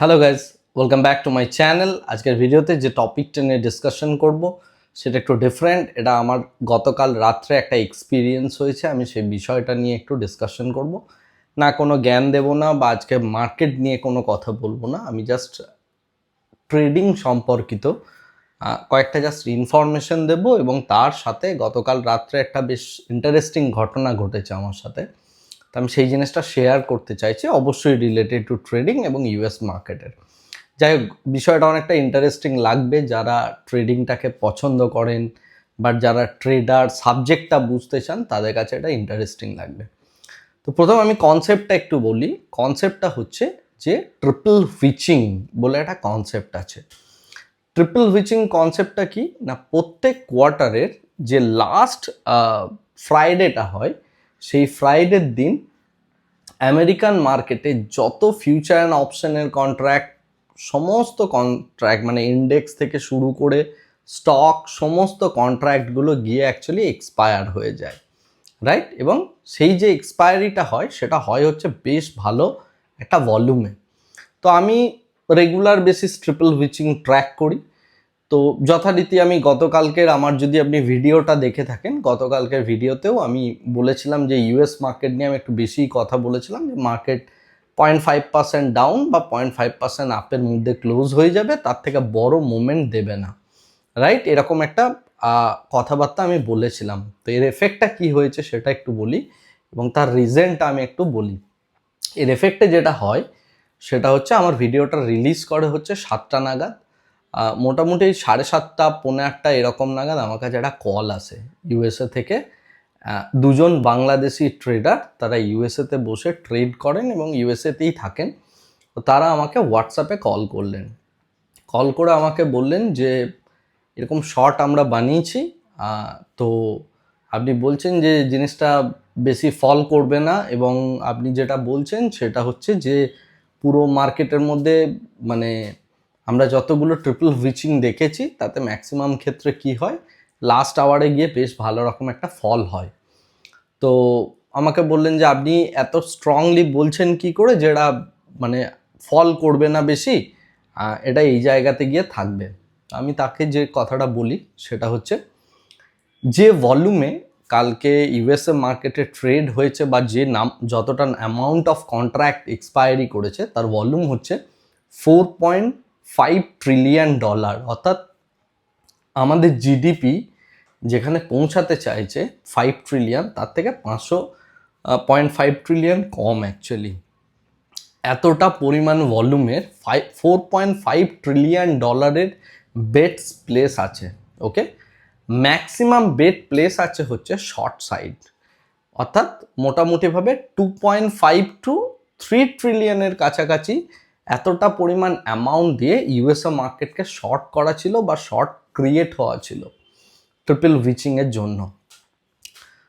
Hello guys welcome back to my channel আজকের ভিডিওতে যে টপিকটা নিয়ে ডিসকাশন করব, সেটা একটু ডিফারেন্ট এটা আমার গতকাল রাত্রে একটা এক্সপিরিয়েন্স হয়েছে, আমি সেই বিষয়টা নিয়ে একটু ডিসকাশন করব। না কোনো জ্ঞান দেব না বা আজকে মার্কেট নিয়ে কোনো কথা বলব না, আমি জাস্ট ট্রেডিং সম্পর্কিত কয়েকটা জাস্ট ইনফরমেশন দেব এবং তার সাথে গতকাল রাত্রে একটা বেশ ইন্টারেস্টিং ঘটনা ঘটেছে আমার সাথে। তো আমি সেই জিনিসটা শেয়ার করতে চাইছি, অবশ্যই রিলেটেড টু ট্রেডিং এবং ইউএস মার্কেটের যাই হোক, বিষয়টা অনেকটা ইন্টারেস্টিং লাগবে যারা ট্রেডিংটাকে পছন্দ করেন বাট যারা ট্রেডার সাবজেক্টটা বুঝতে চান, তাদের কাছে এটা ইন্টারেস্টিং লাগবে। তো প্রথম আমি কনসেপ্টটা একটু বলি। কনসেপ্টটা হচ্ছে যে ট্রিপল হুইচিং বলে একটা কনসেপ্ট আছে। ট্রিপল হুইচিং কনসেপ্টটা কি? না, প্রত্যেক কোয়ার্টারের যে লাস্ট ফ্রাইডেটা হয় সেই ফ্রাইডের দিন আমেরিকান মার্কেটে যত ফিউচার অ্যান্ড অপশানের কন্ট্রাক্ট সমস্ত কন্ট্রাক্ট মানে ইন্ডেক্স থেকে শুরু করে স্টক সমস্ত কন্ট্রাক্টগুলো গিয়ে অ্যাকচুয়ালি এক্সপায়ার হয়ে যায় রাইট এবং সেই যে এক্সপায়ারিটা হয়, সেটা হয় হচ্ছে বেশ ভালো একটা ভলিউমে তো আমি regular basis triple witching track করি। তো যথারীতি আমি গতকালকের আমার যদি আপনি ভিডিওটা দেখে থাকেন, গতকালকের ভিডিওতেও আমি বলেছিলাম যে ইউএস মার্কেট নিয়ে আমি একটু বেশি কথা বলেছিলাম যে market point five percent down বা পয়েন্ট ফাইভ পার্সেন্ট আপের মধ্যে ক্লোজ হয়ে যাবে, তার থেকে বড় মুভমেন্ট দেবে না। রাইট এরকম একটা কথাবার্তা আমি বলেছিলাম। তো এর এফেক্টটা কি হয়েছে সেটা একটু বলি এবং তার রিজনটা আমি একটু বলি। এর এফেক্টে যেটা হয়, সেটা হচ্ছে আমার ভিডিওটা রিলিজ করে হচ্ছে সাতটা নাগাদ। মোটামুটি সাড়ে সাতটা, পৌনে আটটা এরকম নাগাদ আমার কাছে একটা কল আসে ইউএসএ থেকে। দুজন বাংলাদেশি ট্রেডার তারা ইউএসএতে বসে ট্রেড করেন এবং ইউএসএতেই থাকেন। তো তারা আমাকে হোয়াটসঅ্যাপে কল করলেন। কল করে আমাকে বললেন যে, এরকম শর্ট আমরা বানিয়েছি তো আপনি বলছেন যে জিনিসটা বেশি ফল করবে না এবং আপনি যেটা বলছেন সেটা হচ্ছে যে পুরো মার্কেটের মধ্যে মানে আমরা যতগুলো ট্রিপল হুইচিং দেখেছি, তাতে ম্যাক্সিমাম ক্ষেত্রে কি হয়? লাস্ট আওয়ারে গিয়ে বেশ ভালো রকম একটা ফল হয়। তো আমাকে বললেন যে, আপনি এত স্ট্রংলি বলছেন কি করে যেটা মানে ফল করবে না বেশি? এটা এই জায়গাতে গিয়ে থাকবে। আমি তাকে যে কথাটা বলি, সেটা হচ্ছে, যে ভলিউমে কালকে ইউএসএ মার্কেটে ট্রেড হয়েছে বা যে নাম, যতটা অ্যামাউন্ট অফ কন্ট্রাক্ট এক্সপায়ারি করেছে, তার ভলিউম হচ্ছে four point five trillion dollar অর্থাৎ আমাদের জিডিপি যেখানে পৌঁছাতে চাইছে ফাইভ ট্রিলিয়ন তার থেকে পাঁচশো পয়েন্ট ফাইভ ট্রিলিয়ন কম অ্যাকচুয়ালি এতটা পরিমাণ ভলিউমের five four point five trillion ডলারের বেটস প্লেস আছে ওকে ম্যাক্সিমাম বেট প্লেস আছে হচ্ছে শর্ট সাইড অর্থাৎ মোটামুটিভাবে two point five two three ট্রিলিয়নের কাছাকাছি এতটা পরিমাণ অ্যামাউন্ট দিয়ে ইউএসএ মার্কেটকে শর্ট করা ছিল বা শর্ট ক্রিয়েট হওয়া ছিল ট্রিপল উইচিংয়ের জন্য।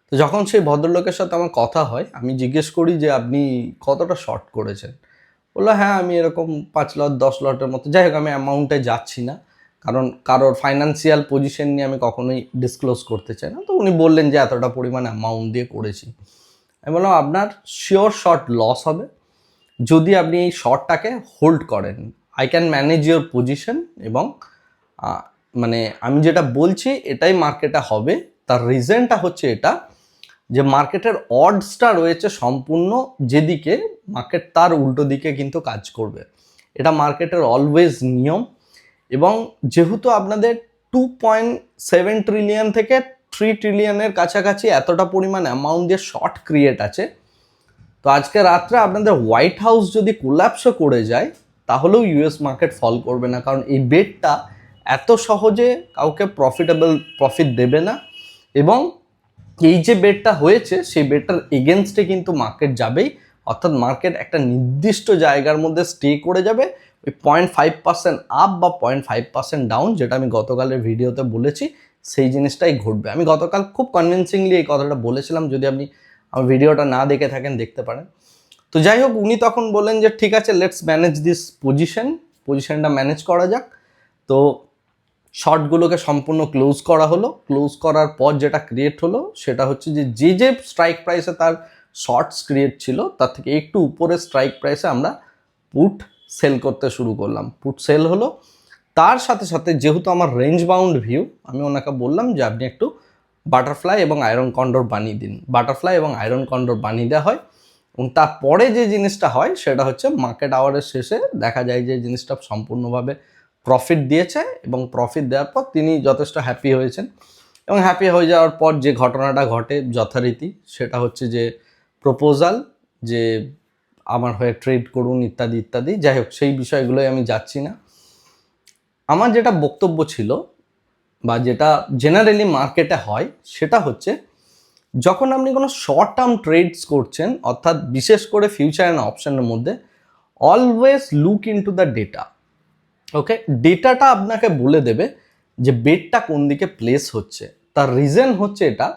তো যখন সেই ভদ্রলোকের সাথে আমার কথা হয়, আমি জিজ্ঞেস করি যে, আপনি কতটা শর্ট করেছেন? বলল হ্যাঁ আমি এরকম পাঁচ লট দশ লটের মতো। যাই হোক, আমি অ্যামাউন্টে যাচ্ছি না, কারণ কারোর ফাইন্যান্সিয়াল পজিশন নিয়ে আমি কখনোই ডিসক্লোজ করতে চাই না। তো উনি বললেন যে, এতটা পরিমাণ অ্যামাউন্ট দিয়ে করেছি। আমি বললাম, আপনার শিওর শর্ট লস হবে। যদি আপনি এই শর্টটাকে হোল্ড করেন I can manage your position এবং মানে আমি যেটা বলছি এটাই মার্কেটে হবে। তার রিজনটা হচ্ছে এটা যে মার্কেটের অডসটা রয়েছে সম্পূর্ণ যেদিকে মার্কেট তার উল্টো দিকে কিন্তু কাজ করবে। এটা মার্কেটের অলওয়েজ নিয়ম এবং যেহেতু আপনাদের টু পয়েন্ট সেভেন ট্রিলিয়ন থেকে থ্রি ট্রিলিয়নের কাছাকাছি এতটা পরিমাণ অ্যামাউন্ট দিয়ে শর্ট ক্রিয়েট আছে তো আজকে রাত্রে আপনাদের হোয়াইট হাউস যদি কোল্যাপসও করে যায়, তাহলেও ইউএস মার্কেট ফল করবে না। কারণ এই বেটটা এত সহজে কাউকে প্রফিটেবল প্রফিট দেবে না। এবং এই যে বেটটা হয়েছে, সেই বেটটার এগেনস্টে কিন্তু মার্কেট যাবেই। অর্থাৎ মার্কেট একটা নির্দিষ্ট জায়গার মধ্যে স্টে করে যাবে। ওই পয়েন্ট ফাইভ পার্সেন্ট আপ বা পয়েন্ট ফাইভ পার্সেন্ট ডাউন যেটা আমি গতকালের ভিডিওতে বলেছি, সেই জিনিসটাই ঘটবে। আমি গতকাল খুব কনভিনসিংলি এই কথাটা বলেছিলাম। যদি আপনি আমার ভিডিওটা না দেখে থাকেন, দেখতে পারেন। তো যাই হোক, উনি তখন বললেন যে, ঠিক আছে লেটস ম্যানেজ দিস পজিশন পজিশনটা ম্যানেজ করা যাক। তো শর্টগুলোকে সম্পূর্ণ ক্লোজ করা হলো। ক্লোজ করার পর যেটা ক্রিয়েট হলো, সেটা হচ্ছে যে যে যে স্ট্রাইক প্রাইসে তার শর্টস ক্রিয়েট ছিল, তার থেকে একটু উপরে স্ট্রাইক প্রাইসে আমরা পুট সেল করতে শুরু করলাম। পুট সেল হলো। তার সাথে সাথে, যেহেতু আমার রেঞ্জ বাউন্ড ভিউ আমি ওনাকে বললাম যে, আপনি একটু বাটারফ্লাই এবং আয়রন কন্ডোর বানিয়ে দিন। বাটারফ্লাই এবং আয়রন কন্ডোর বানিয়ে দেওয়া হয়। এবং তারপরে যে জিনিসটা হয়, সেটা হচ্ছে মার্কেট আওয়ারের শেষে দেখা যায় যে জিনিসটা সম্পূর্ণভাবে প্রফিট দিয়েছে এবং প্রফিট দেওয়ার পর তিনি যথেষ্ট হ্যাপি হয়েছেন। এবং হ্যাপি হয়ে যাওয়ার পর যে ঘটনাটা ঘটে যথারীতি, সেটা হচ্ছে যে প্রপোজাল যে আমার হয়ে ট্রেড করুন ইত্যাদি ইত্যাদি। যাই হোক, সেই বিষয়গুলোই আমি যাচ্ছি না। আমার যেটা বক্তব্য ছিল বা যেটা জেনারেলি মার্কেটে হয়, সেটা হচ্ছে যখন আপনি কোনো শর্ট টার্ম ট্রেডস করছেন, অর্থাৎ বিশেষ করে ফিউচার অ্যান্ড অপশানের মধ্যে always look into the data okay ডেটাটা আপনাকে বলে দেবে যে বেডটা কোন দিকে প্লেস হচ্ছে। তার রিজন হচ্ছে এটা,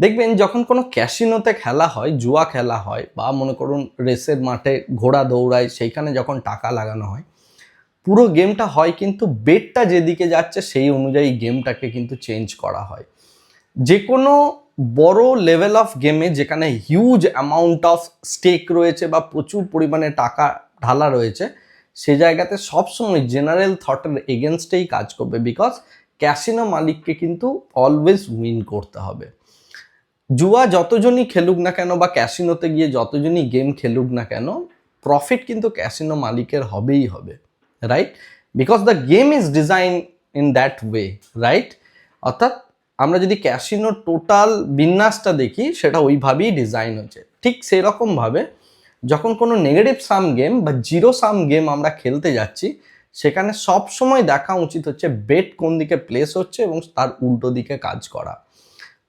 দেখবেন যখন কোনো ক্যাসিনোতে খেলা হয়, জুয়া খেলা হয়, বা মনে করুন রেসের মাঠে ঘোড়া দৌড়ায়, সেইখানে যখন টাকা লাগানো হয় পুরো গেমটা হয় কিন্তু বেডটা যেদিকে যাচ্ছে সেই অনুযায়ী গেমটাকে কিন্তু চেঞ্জ করা হয়। যে কোনো বড় লেভেল অফ গেমে যেখানে হিউজ অ্যামাউন্ট অফ স্টেক রয়েছে বা প্রচুর পরিমাণে টাকা ঢালা রয়েছে, সে জায়গাতে সবসময় জেনারেল থটের এগেনস্টেই কাজ করবে বিকজ ক্যাসিনো মালিককে কিন্তু অলওয়েজ উইন করতে হবে। জুয়া যতজনই খেলুক না কেন বা ক্যাসিনোতে গিয়ে যতজনই গেম খেলুক না কেন প্রফিট কিন্তু ক্যাসিনো মালিকের হবেই হবে। Right because the game is design in that way right অর্থাৎ আমরা যদি ক্যাসিনোর টোটাল বিন্যাসটা দেখি, সেটা ওইভাবেই ডিজাইন হয়েছে ঠিক সেরকমভাবে যখন কোনো নেগেটিভ সাম গেম বা জিরো সাম গেম আমরা খেলতে যাচ্ছি, সেখানে সব সময় দেখা উচিত হচ্ছে বেট কোন দিকে প্লেস হচ্ছে এবং তার উল্টো দিকে কাজ করা।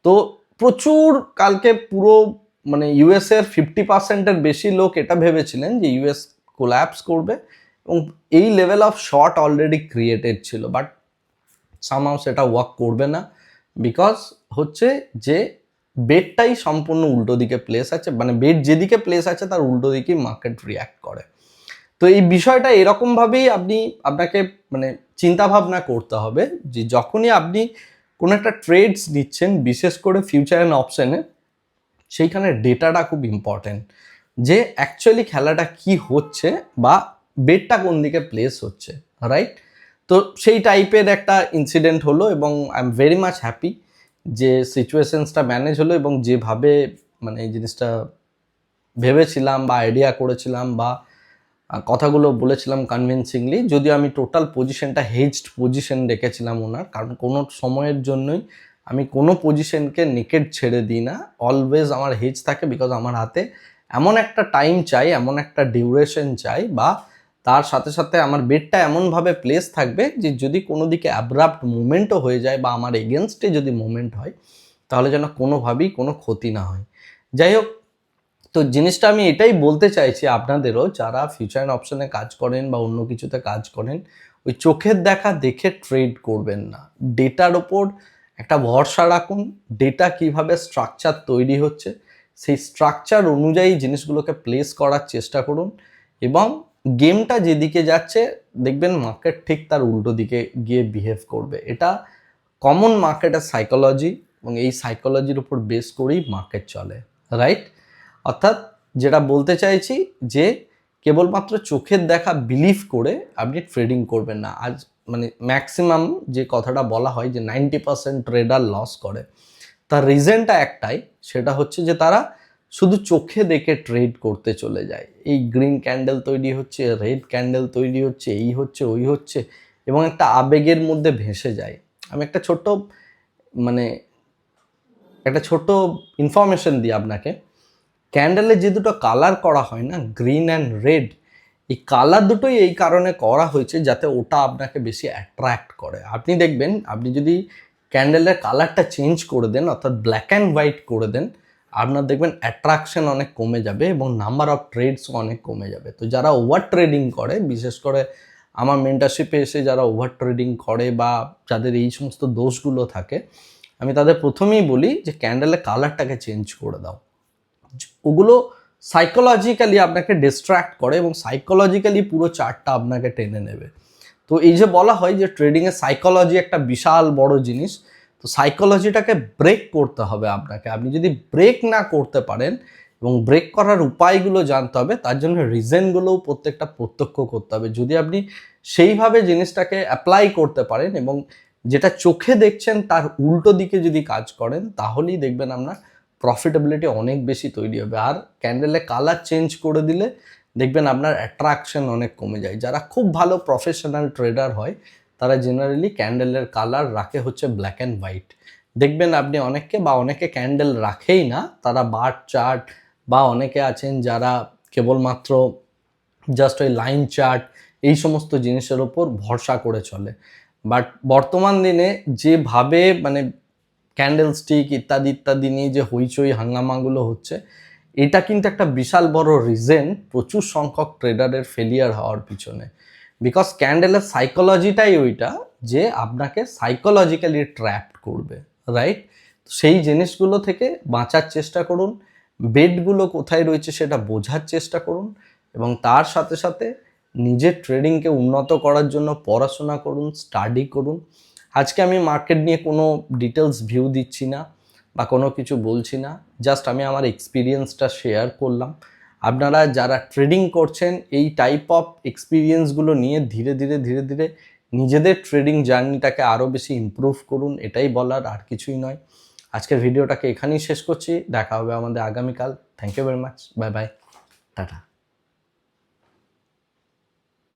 তো প্রচুর কালকে পুরো মানে ইউএসের ফিফটি পার্সেন্টের বেশি লোক এটা ভেবেছিলেন যে ইউএস কোল্যাপস করবে। এবং এই level of short already created ছিল বাট সামহাও সেটা ওয়ার্ক করবে না বিকজ হচ্ছে যে বেডটাই সম্পূর্ণ উল্টো দিকে প্লেস আছে মানে বেড যেদিকে প্লেস আছে তার উল্টো দিকেই মার্কেট রিয়াক্ট করে। তো এই বিষয়টা এরকমভাবেই আপনি, আপনাকে মানে চিন্তা ভাবনা করতে হবে যে যখনই আপনি কোনো একটা ট্রেডস নিচ্ছেন, বিশেষ করে ফিউচার অ্যান্ড অপশানে সেইখানে ডেটাটা খুব ইম্পর্টেন্ট যে অ্যাকচুয়ালি খেলাটা কি হচ্ছে বা বেডটা কোন দিকে প্লেস হচ্ছে রাইট তো সেই টাইপের একটা ইনসিডেন্ট হলো এবং I am very much happy যে সিচুয়েশনসটা ম্যানেজ হলো এবং যেভাবে মানে এই জিনিসটা ভেবেছিলাম বা আইডিয়া করেছিলাম বা কথাগুলো বলেছিলাম কনভিনসিংলি যদিও আমি টোটাল পজিশনটা হেজড পজিশন রেখেছিলাম ওনার, কারণ কোনো সময়ের জন্যই আমি কোনো পজিশনকে নেকেড ছেড়ে দিই না। অলওয়েজ আমার হেজ থাকে বিকজ আমার হাতে এমন একটা টাইম চাই, এমন একটা ডিউরেশন চাই বা তার সাথে সাথে আমার বেডটা এমনভাবে প্লেস থাকবে যে যদি কোনো দিকে অ্যাব্রাপ্ট মুভমেন্টও হয়ে যায় বা আমার এগেনস্টে যদি মুভমেন্ট হয়, তাহলে যেন কোনোভাবেই কোনো ক্ষতি না হয়। যাই হোক, তো জিনিসটা আমি এটাই বলতে চাইছি আপনাদেরও, যারা ফিউচার অ্যান্ড অপশনে কাজ করেন বা অন্য কিছুতে কাজ করেন, ওই চোখের দেখা দেখে ট্রেড করবেন না। ডেটার ওপর একটা ভরসা রাখুন ডেটা কীভাবে স্ট্রাকচার তৈরি হচ্ছে, সেই স্ট্রাকচার অনুযায়ী জিনিসগুলোকে প্লেস করার চেষ্টা করুন এবং গেমটা যেদিকে যাচ্ছে, দেখবেন মার্কেট ঠিক তার উল্টো দিকে গিয়ে বিহেভ করবে। এটা কমন মার্কেটের সাইকোলজি এবং এই সাইকোলজির উপর বেস করেই মার্কেট চলে রাইট অর্থাৎ যেটা বলতে চাইছি যে, কেবলমাত্র চোখের দেখা বিলিভ করে আপনি ট্রেডিং করবেন না। আজ মানে ম্যাক্সিমাম যে কথাটা বলা হয় যে নাইনটি পার্সেন্ট ট্রেডার লস করে। তার রিজনটা একটাই, সেটা হচ্ছে যে তারা শুধু চোখে দেখে ট্রেড করতে চলে যায়। এই গ্রিন ক্যান্ডেল তৈরি হচ্ছে রেড ক্যান্ডেল তৈরি হচ্ছে, এই হচ্ছে, ওই হচ্ছে এবং একটা আবেগের মধ্যে ভেসে যায়। আমি একটা ছোট্ট মানে একটা ছোট ইনফরমেশন দিই আপনাকে। ক্যান্ডেলে যে দুটো কালার করা হয় না গ্রিন অ্যান্ড রেড এই কালার দুটোই এই কারণে করা হয়েছে যাতে ওটা আপনাকে বেশি অ্যাট্রাক্ট করে। আপনি দেখবেন, আপনি যদি ক্যান্ডেলের কালারটা চেঞ্জ করে দেন, অর্থাৎ ব্ল্যাক অ্যান্ড হোয়াইট করে দেন আপনার দেখবেন অ্যাট্রাকশন অনেক কমে যাবে এবং নাম্বার অফ ট্রেডসও অনেক কমে যাবে। তো যারা ওভার ট্রেডিং করে, বিশেষ করে আমার মেন্টারশিপে এসে যারা ওভার ট্রেডিং করে বা যাদের এই সমস্ত দোষগুলো থাকে, আমি তাদের প্রথমেই বলি যে ক্যান্ডেলের কালারটাকে চেঞ্জ করে দাও। ওগুলো সাইকোলজিক্যালি আপনাকে ডিস্ট্র্যাক্ট করে এবং সাইকোলজিক্যালি পুরো চার্টটা আপনাকে টেনে নেবে। তো এই যে বলা হয় যে ট্রেডিংয়ে সাইকোলজি একটা বিশাল বড় জিনিস তো সাইকোলজিটাকে ব্রেক করতে হবে আপনাকে। আপনি যদি ব্রেক না করতে পারেন এবং ব্রেক করার উপায়গুলো জানতে হবে, তার জন্য রিজনগুলোও প্রত্যেকটা প্রত্যক্ষ করতে হবে। যদি আপনি সেইভাবে জিনিসটাকে অ্যাপ্লাই করতে পারেন এবং যেটা চোখে দেখছেন তার উল্টো দিকে যদি কাজ করেন, তাহলেই দেখবেন আপনার প্রফিটেবিলিটি অনেক বেশি তৈরি হবে। আর ক্যান্ডেলে কালার চেঞ্জ করে দিলে দেখবেন আপনার অ্যাট্রাকশন অনেক কমে যায়। যারা খুব ভালো প্রফেশনাল ট্রেডার হয় তারা জেনারেলি ক্যান্ডেলের কালার রাখে হচ্ছে ব্ল্যাক অ্যান্ড হোয়াইট দেখবেন আপনি অনেককে বা অনেকে ক্যান্ডেল রাখেই না, তারা বার চার্ট বা অনেকে আছেন যারা কেবলমাত্র জাস্ট ওই লাইন চার্ট এই সমস্ত জিনিসের ওপর ভরসা করে চলে। বাট বর্তমান দিনে যেভাবে মানে ক্যান্ডেল স্টিক ইত্যাদি ইত্যাদি নিয়ে যে হইচই হাঙ্গামাগুলো হচ্ছে, এটা কিন্তু একটা বিশাল বড় রিজেন প্রচুর সংখ্যক ট্রেডারের ফেলিয়ার হওয়ার পিছনে। বিকজ ক্যান্ডেলের সাইকোলজিটাই ওইটা যে আপনাকে সাইকোলজিক্যালি ট্র্যাপড করবে রাইট সেই জিনিসগুলো থেকে বাঁচার চেষ্টা করুন বেডগুলো কোথায় রয়েছে সেটা বোঝার চেষ্টা করুন এবং তার সাথে সাথে নিজের ট্রেডিংকে উন্নত করার জন্য পড়াশোনা করুন স্টাডি করুন। আজকে আমি মার্কেট নিয়ে কোনো ডিটেলস ভিউ দিচ্ছি না বা কোনো কিছু বলছি না জাস্ট আমি আমার এক্সপিরিয়েন্সটা শেয়ার করলাম। আপনারা যারা ট্রেডিং করছেন, এই টাইপ অফ এক্সপিরিয়েন্সগুলো নিয়ে ধীরে ধীরে ধীরে ধীরে নিজেদের ট্রেডিং জার্নিটাকে আরও বেশি ইম্প্রুভ করুন, এটাই বলার আর কিছুই নয়। আজকের ভিডিওটাকে এখানেই শেষ করছি। দেখা হবে আমাদের আগামীকাল। Thank you very much bye bye tata.